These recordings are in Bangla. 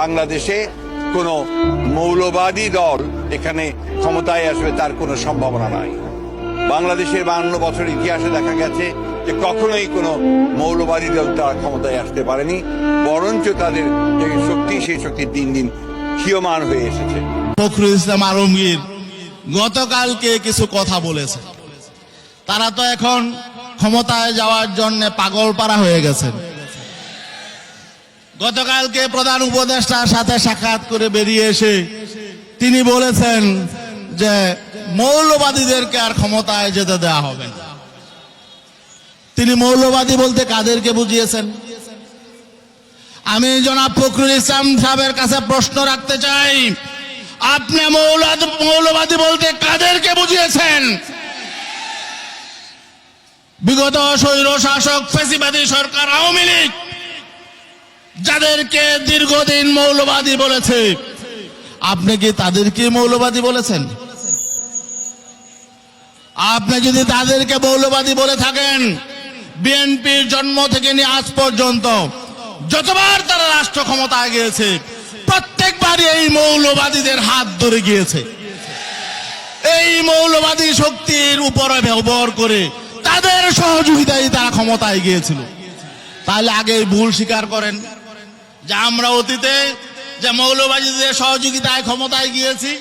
বাংলাদেশে কোনো মৌলবাদী দল এখানে ক্ষমতায় আসবে তার কোনো সম্ভাবনা নাই। বাংলাদেশের বান্ন বছর ইতিহাসে দেখা গেছে যে কখনোই কোনো মৌলবাদী দল তারা ক্ষমতায় আসতে পারেনি, বরঞ্চ তাদের যে শক্তি, সেই শক্তি দিন দিন ক্ষীয়মান হয়ে এসেছে। ফখরুল ইসলাম আলমগীর গতকালকে কিছু কথা বলেছে তারা তো এখন ক্ষমতায় যাওয়ার জন্য পাগল পারা হয়ে গেছেন। গতকালকে প্রধান উপদেষ্টার সাথে সাক্ষাৎ করে বেরিয়ে এসে তিনি বলেছেন যে মৌলবাদীদেরকে আর ক্ষমতায় যেতে দেওয়া হবে না। তিনি মৌলবাদী বলতে কাদেরকে বুঝিয়েছেন? আমি জনাব ফখরুল ইসলাম সাহেবের কাছে প্রশ্ন রাখতে চাই। আপনি মৌলবাদী বলতে কাদেরকে বুঝিয়েছেন? বিগত স্বৈর শাসক ফেসিবাদী সরকার আওয়ামী লীগ যাদেরকে দীর্ঘদিন মৌলবাদী বলেছে, আপনি কি তাদেরকে মৌলবাদী বলেছেন? আপনি যদি তাদেরকে মৌলবাদী বলে থাকেন, বিএনপির জন্ম থেকে নিয়ে আজ পর্যন্ত যতবার তারা রাষ্ট্র ক্ষমতায় গিয়েছে, প্রত্যেকবারই এই মৌলবাদীদের হাত ধরে গিয়েছে। এই মৌলবাদী শক্তির উপরে ব্যবহার করে তাদের সহযোগিতায় তারা ক্ষমতায় গিয়েছিল। তাহলে আগে ভুল স্বীকার করেন। যে আমরা অতীতে যে মৌলবাদীদের সহযোগিতায় ক্ষমতায় গিয়েছি,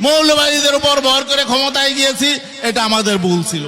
মৌলবাদীদের উপর ভর করে ক্ষমতায় গিয়েছি, এটা আমাদের ভুল ছিল।